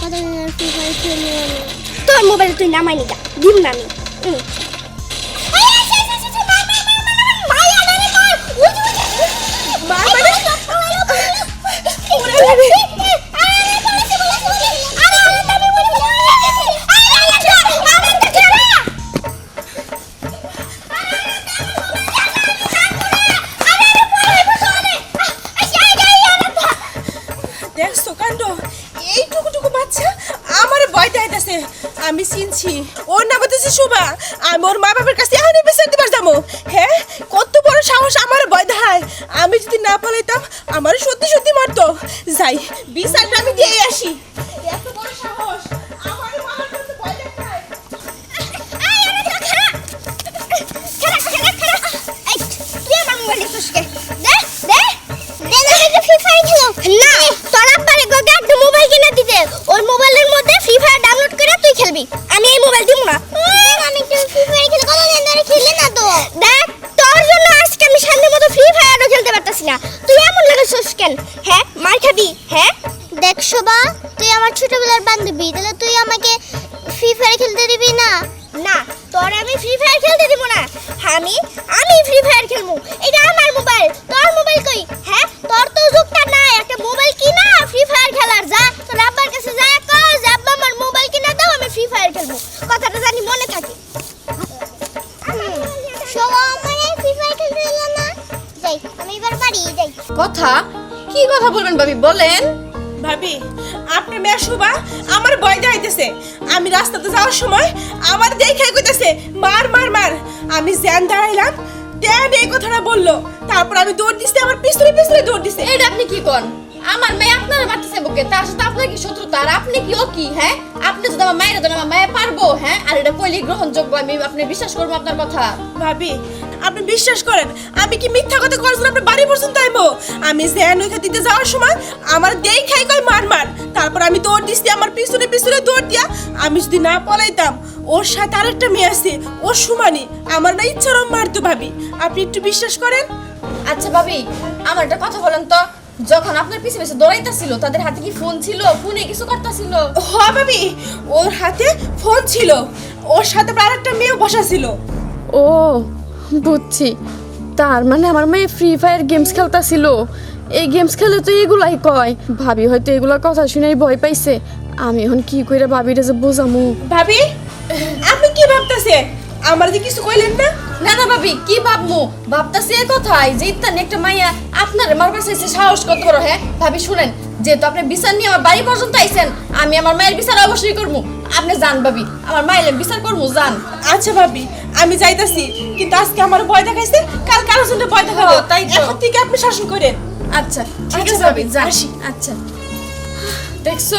কত free fire খেলে তোর মোবাইলে তুই নামাই নি যা ডিম নামি মাই আমি চিনছি। ওর নাম হচ্ছে শোভা আমি ওর মা বাবার কাছে এখনই বিচার দিবার যাব। হ্যাঁ? কত বড় সাহস আমার ভয় দেখায় আমি যদি না পালাইতাম আমার সত্যি সত্যি মারতো। যাই Again. ভাবি বলেন। ভাবি আপনার মেয়ে শোভা আমার ভয় দেখাইতেছে। আমি রাস্তাতে যাওয়ার সময় আমার দেখে কইতেছে মার মার মার। আমি জ্যান দাঁড়াইলাম ট্যান এই কথাটা বলল। তারপর আমি দৌড় দিছি আমার পিছনে পিছনে দৌড় দিছে। এটা আপনি কি কোন? আমার মেয়ে আপনার মারতেছে বুকে তার সাথে আপনার কি শত্রুতা? আর আপনি কি ও কি হ্যাঁ? আপনি যদি আমার মায়ের দেন আমার মায়ে পারব হ্যাঁ? আর এটা কইলে গ্রহণযোগ্য আমি আপনি বিশ্বাস করব আপনার কথা। ভাবি আপনি বিশ্বাস করেন আমি কি মিথ্যা কথা করার জন্য আপনার বাড়ি পর্যন্ত আইবো? আমি জ্যান ওইখানে দিতে যাওয়ার সময় আমার দেই খাই কয় মার মার তারপর আমি দৌড় দিছি আমার পিছনে পিছনে দৌড় দিয়া আমি যদি না পলাইতাম ওর সাথে আরেকটা মেয়ে আছে ও সুমানি আমার না ইচ্ছারও মারতো ভাবি আপনি একটু বিশ্বাস করেন? আচ্ছা ভাবি আমার একটা কথা বলেন তো যখন আপনার পিছে পিছে দৌড়াইতাছিল তাদের হাতে কি ফোন ছিল? ফোনে কিছু করতেছিল? হ ভাবি ওর হাতে ফোন ছিল। ওর সাথে আবার আরেকটা মেয়েও বসা ছিল। ও বুঝছি। তার মানে আমার মেয়ে ফ্রি ফায়ার গেমস খেলতাছিল। এই গেমস খেলে তো এগুলাই কয়। ভাবি হয়তো এগুলোর কথা শুনেই ভয় পাইছে। আমি এখন কি করে ভাবিরে যে বোঝামু? ভাবি আপনি কি ভাবতেছে? আমার যে কিছু কইলেন না? না না ভাবি কি ভাবমু? ভাবতাছি এই কথাই যে ইত্যাদি একটা মাইয়া আপনার কাছে এসে সাহস কত বড় হ্যাঁ? ভাবি শুনেন যেহেতু আপনি বিচার নিয়ে আমার বাড়ি পর্যন্ত আইছেন আমি আমার মায়ের বিচার অবশ্যই করব আপনি জান ভাবি আমার মায়ের বিচার করব জান আচ্ছা ভাবি আমি যাইতাছি কিন্তু আজকে আমার ভয় দেখাইছে কাল কারোর জন্য ভয় দেখাবো। তাই এখন থেকে আপনি শাসন করেন। আচ্ছা ঠিক আচ্ছা, আছে ভাবি যান। আসি। আচ্ছা। দেখছ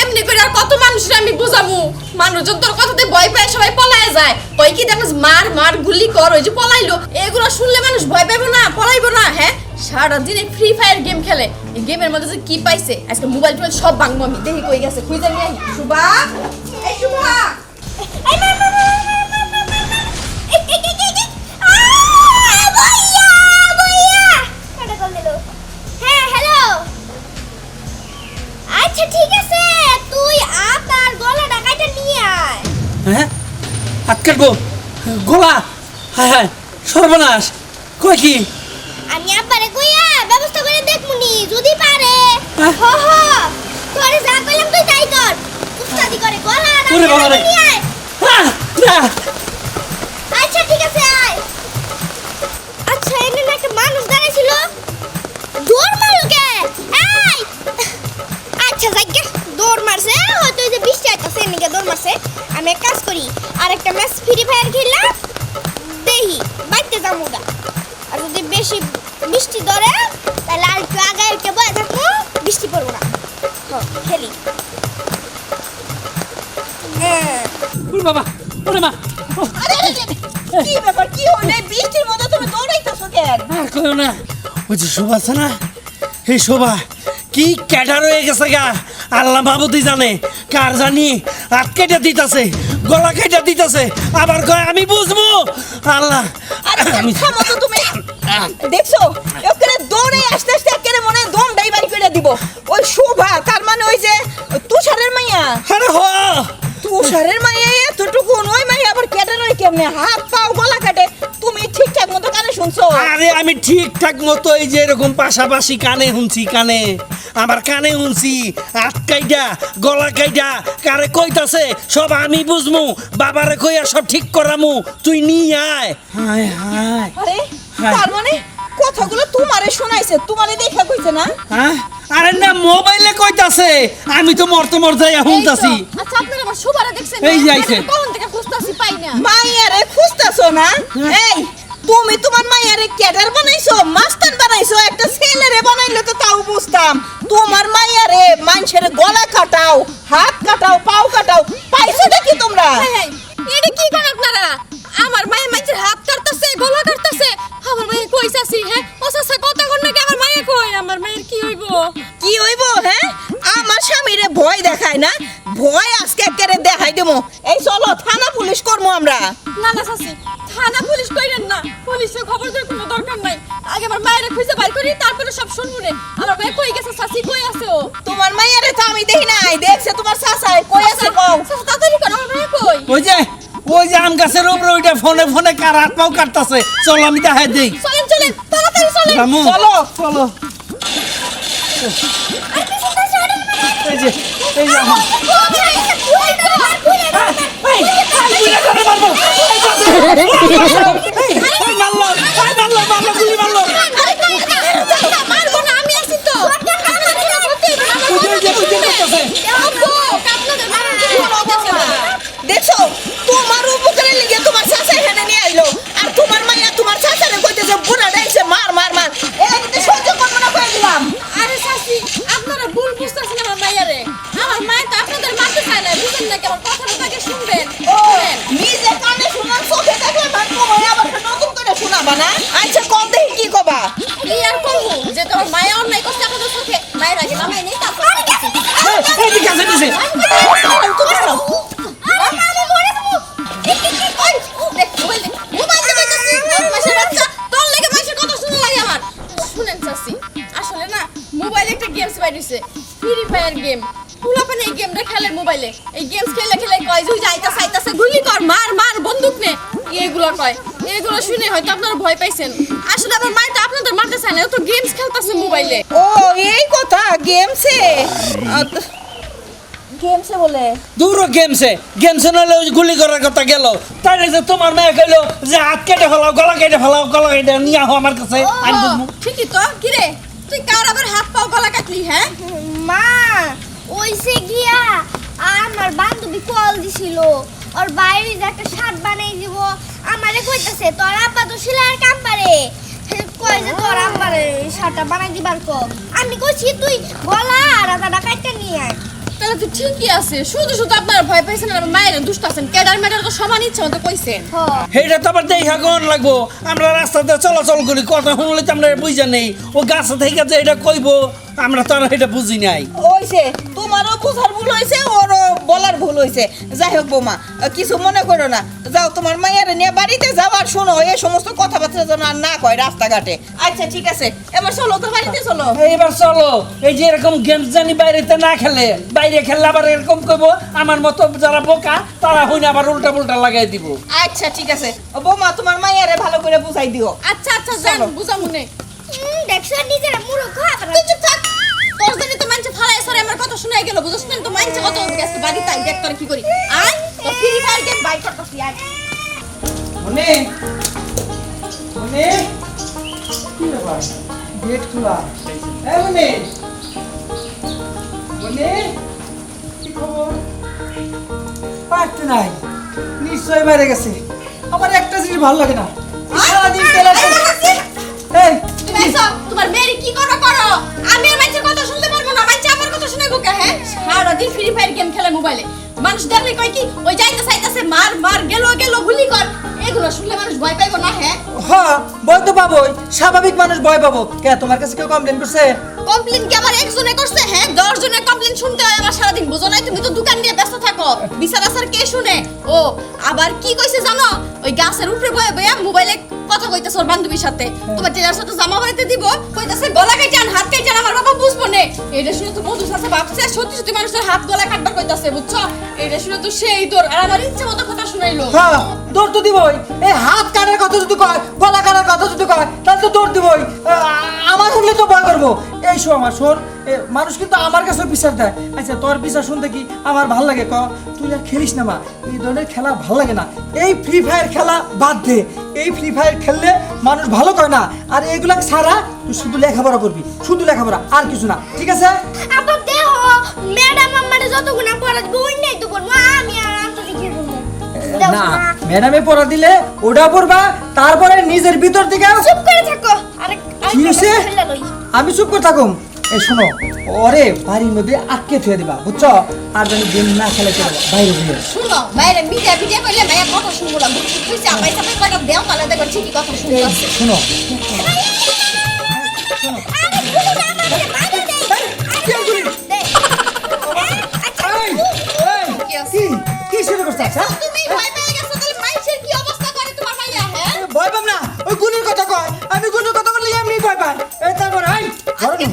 এমনি করে আর কত মানুষের আমি বুঝাবো মানুষজন তোর কথাতে ভয় পায় সবাই পলায় যায়। কই কি দেখো মার মার গুলি কর ওই যে পলাইলো। এগুলো শুনলে মানুষ ভয় পাইবো না পলাইবো না হ্যাঁ? সারা দিন ফ্রি ফায়ার গেম খেলে। এই গেমের মধ্যে যে কি পাইছে? আজকে মোবাইল টোবাইল সব ভাঙবো আমি। দেখি কই গেছে। খুঁজে নিয়ে আহি শুভা? এই শুভা। হ্যাঁ, হ্যালো। আচ্ছা ঠিক আছে। তুই গলাটা নিয়ে আয়। হ্যাঁ? হাত গো গোলা হ্যাঁ হ্যাঁ সর্বনাশ কয় কি? আমি আব্বারে কইয়া ব্যবস্থা করে দেখমুনি যদি পারে। হো হ হ তোরে যা কইলাম তুই তাই কর। উস্তাদি করে গোলা আরে। নিয়ে না, ম্যাচ ফ্রি দেহি বাইতে যাব গা। আর যদি বেশি বৃষ্টি ধরে তাহলে আর একটু আগে একটু বয়ে থাকব বৃষ্টি পড়ব না। খেলি। হ্যাঁ বাবা ওরে মা। কি ব্যাপার কি বৃষ্টির মধ্যে তুমি দৌড়াইতেছো কেন? আর কইও না ওই যে শোভা আছে না এই শোভা কি ক্যাটার হয়ে গেছে গা। আল্লাহ মাহবুদি জানে কার জানি হাত কেটে দিতেছে গলা কেটে দিতেছে। আবার কয় আমি বুঝব। আল্লাহ। আমি থামো তো তুমি। দেখছ? ওখানে দৌড়ে আস্তে আস্তে একেবারে মনে হয় দম ডাইভারি করে দিব। ওই শোভা তার মানে ওই যে তুষারের মাইয়া। আরে হ। তুষারের মাইয়া এতটুকু ওই মাইয়া আবার কেটে নয় কেমনে? হাত পাও গলা কাটে। ঠিকঠাক মতো কানে শুনছো? আরে আমি ঠিকঠাক মতো এই যে এরকম পাশাপাশি কানে শুনছি কানে। আমার কানে শুনছি গলা কাইটা কারে কইতাছে সব আমি বুঝমু বাবারে কইয়া সব ঠিক করামু তুই নিয়ে আয়। হায় হায়। আরে হ্যাঁ। তার মানে কথাগুলো তোমারে শোনাইছে তোমারে দেখা কইছে না? হ্যাঁ? আরে না মোবাইলে কইতাছে আমি তো মরতে মরতে শুনতাছি। আচ্ছা আপনারা আমার সুবারে দেখছেন এই যে আইছে। কোন থেকে খুঁজতাছি পাই না। মাইয়ারে খুঁজতাছো না? এই তুমি তোমার মাইয়ারে ক্যাডার বানাইছো মাস্টার বানাইছো একটা ছেলেরে বানাইলে তো তাও বুঝতাম। তোমার মাইয়ারে মানুষের গলা কাটাও হাত কাটাও পাও কাটাও পাইছো দেখি তোমরা? এটা কি করেন আপনারা? আমার মায়ের মাঝে হাত কাটতেছে গলা কাটতেছে। আমার মায়ের কই চাচি হ্যাঁ? ও চাচা কত কোন নাকি আমার মায়ের কই? আমার মায়ের কি হইব? কি হইব হ্যাঁ? আমার স্বামীরে ভয় দেখায় না? ভয় আজকে একেবারে দেখাই দেবো। এই চলো থানা পুলিশ করব আমরা। না না চাচি থানা পুলিশ কইরেন খবর দেওয়ার কোনো দরকার নাই আগে আমার মায়ের খুঁজে বাইর করি তারপরে সব শুনব রে আমার মায়ের কই গেছে চাচি কই আছে ও তোমার মাইয়ারে তো আমি দেখি নাই দেখছে তোমার চাচাই কই আছে কও চাচা তাড়াতাড়ি করো আমার মায়ের কই ওই যে ওই যে আম গাছের উপরে ওইটা ফোনে ফোনে কার হাত পাও কাটতাছে চল আমি দেখাই দেই চলেন চলেন তাড়াতাড়ি চলেন চলো চলো এই যে এই যে আমার মায়ের তো আপনাদের মারতে চায় না বুঝেন নাকি আমার কথাটা তাকে শুনবেন নিজে কানে শোনার চোখে দেখলে ভাই তোমায় আবার নতুন করে শোনাবা না আচ্ছা কম দেখি কি কবা কি আর করব যে তোমার মায়া অন্যায় করছে আপনাদের চোখে মায়ের আগে নামাই নেই তারপর আসলে না মোবাইলে একটা গেমস বাইরেছে ফ্রি ফায়ার গেম পুলাপানে এই গেমটা খেলে মোবাইলে এই গেমস খেলে খেলে কয় যে যাইতাছে আইতাছে গুলি কর মার মার বন্দুক নে। এইগুলো কয়। এগুলো শুনে হয়তো আপনারা ভয় পাইছেন। আসলে আমার মায়ের তো আপনাদের মারতে চায় না ও তো গেমস খেলতেছে মোবাইলে ও এই কথা গেমসে গেমসে বলে। দূর গেমসে গেমসে নাহলে গুলি করার কথা গেল। তাই যে তোমার মেয়ে কইলো যে হাত কেটে ফেলাও গলা কেটে ফেলাও গলা কেটে নিয়ে আহো আমার কাছে আমি ঠিকই তো। কিরে তুই কার আবার হাত পাও গলা কাটলি হ্যাঁ? মা ওইসে গিয়া আমার বান্ধবী কল দিছিল। ওর বাইরে একটা শার্ট বানাই দিব, আমারে কইতাছে, তোর আব্বা তো সেলাইয়ের কাম পারে। কয় যে, তোর আব্বারে শার্টটা বানাই দিবার কো আমি কইছি, তুই গলা আর আদাটা কাটতে নিয়ে আয়। তাহলে তো ঠিকই আছে। শুধু শুধু আপনারা ভয় পাইছেন আর মায়ের দুষ্ট আছেন। কেডার মেডার তো সমান ইচ্ছা মতো কইছেন। হ সেইটা তো আবার দেখা কোন লাগবো। আমরা রাস্তাতে চলাচল করি কথা শুনলে তো আমরা বুঝা নেই। ও গাছ থেকে যে এটা কইবো আমরা তো আর এটা বুঝি নাই। ওইছে তোমারও বুঝার ভুল ওরও বলার ভুল হয়েছে যাই হোক বৌমা কিছু মনে করো না। যাও তোমার মায়ের নিয়ে বাড়িতে যাও আর শোনো এই সমস্ত কথাবার্তা যেন আর না কয় রাস্তাঘাটে। আচ্ছা ঠিক আছে। এবার চলো তো বাড়িতে চলো। এইবার চলো। এই যে এরকম গেমস জানি বাইরেতে না খেলে বাইরে খেললে আবার এরকম কইবো আমার মতো যারা বোকা তারা হইনা আবার উল্টা পুল্টা লাগাই দিব। আচ্ছা ঠিক আছে। ও বৌমা তোমার মায়েরে ভালো করে বুঝাই দিও। আচ্ছা আচ্ছা যান চলো। বুঝা উম, দেখছ নিজেরা মূর্খ আবার তুই চুপ থাক। তোর ফালাই সরে আমার কথা শুনে গেল বুঝছ না তো মানছে কত গেছে বাড়ি তাই দেখ তোর কি করি। আয় তো ফ্রি ফায়ার গেম বাই করতেছি আয়। মনে মনে কি ব্যাপার? গেট খোলা। এই মনে মনে কি খবর? পারতে নাই নিশ্চয় বাইরে গেছে। আমার একটা জিনিস ভালো লাগে না। সারাদিন তোমার মেয়ের কি করো করো? আমি কথা শুনে হ্যাঁ? সারাদিন ফ্রি ফায়ার গেম খেলে মোবাইলে মানুষ দেখলে কয় কি ওই যাইতে চাইতেছে মার মার গেল গেল গুলি কর। এগুলো শুনলে মানুষ ভয় পাইবো না হ্যাঁ? হ্যাঁ বলতে পাবোই। স্বাভাবিক মানুষ ভয় পাবো। কে তোমার কাছে কেউ কমপ্লেন করছে? কমপ্লেন কি আমার একজনে করছে হ্যাঁ? দশ জনের কমপ্লেন শুনতে হয় আমার সারাদিন। বুঝো নাই তুমি তো দোকান নিয়ে ব্যস্ত থাকো। বিচার আসার কে শুনে? ও আবার কি কইছে জানো? ওই গাছের উপরে বয়ে বয়ে মোবাইলে কথা কইতেছে ওর বান্ধবীর সাথে। তোমার টেলার সাথে জামা বানাইতে দিব। কইতেছে গলা কাটান হাত এটা শুনে তো মধু আছে ভাবছে সত্যি সত্যি মানুষের হাত গলা কাটবার কইতাছে, বুঝছ? এটা শুনে তো সেই তোর, আর আমার ইচ্ছে মতো কথা শুনাইলো। হ্যাঁ দৌড় তো দিবই। এই হাত কাটার কথা যদি কয়, গলা কাটার কথা যদি কয়, তাহলে তো দৌড় দিবই। আমার হলে তো ভয় করব। এই শো আমার শোন মানুষ কিন্তু আমার কাছে বিচার দেয়। আচ্ছা তোর বিচার শুনতে কি আমার ভালো লাগে? ক তুই আর খেলিস না মা। এই ধরনের খেলা ভালো লাগে না। এই ফ্রি ফায়ার খেলা বাদ দে। এই ফ্রি ফায়ার খেললে মানুষ ভালো করে না। আর এগুলা ছাড়া তুই শুধু লেখাপড়া করবি। শুধু লেখাপড়া আর কিছু না। ঠিক আছে? আবার দেহ ম্যাডাম আমারে যতগুনা পড়া দিবে ওই নাই তো বলব আমি আর আনতে বলব? না। ম্যাডামে পড়া দিলে ওটা পড়বা তারপরে নিজের ভিতর থেকে চুপ করে থাকো। আরে আমি চুপ করে থাকুম। এ শোনো ওরে বাড়ির মধ্যে আটকে থুয়ে দিবা বুঝছ? আর যেন গেম না খেলে চলে বাইরে শোনো বাইরে মিটা মিটা করলে মায়া কথা শুনব না তুই চাপাই চাপাই কথা দেও তাহলে দেখো ঠিকই কথা শুনব শোনো। আচ্ছা? ভয় পেয়ে হ্যাঁ? না ওই গুণের কথা কয় আমি গুণের কথা বললে এমনি ভয় পাই তারপর হাই আজকে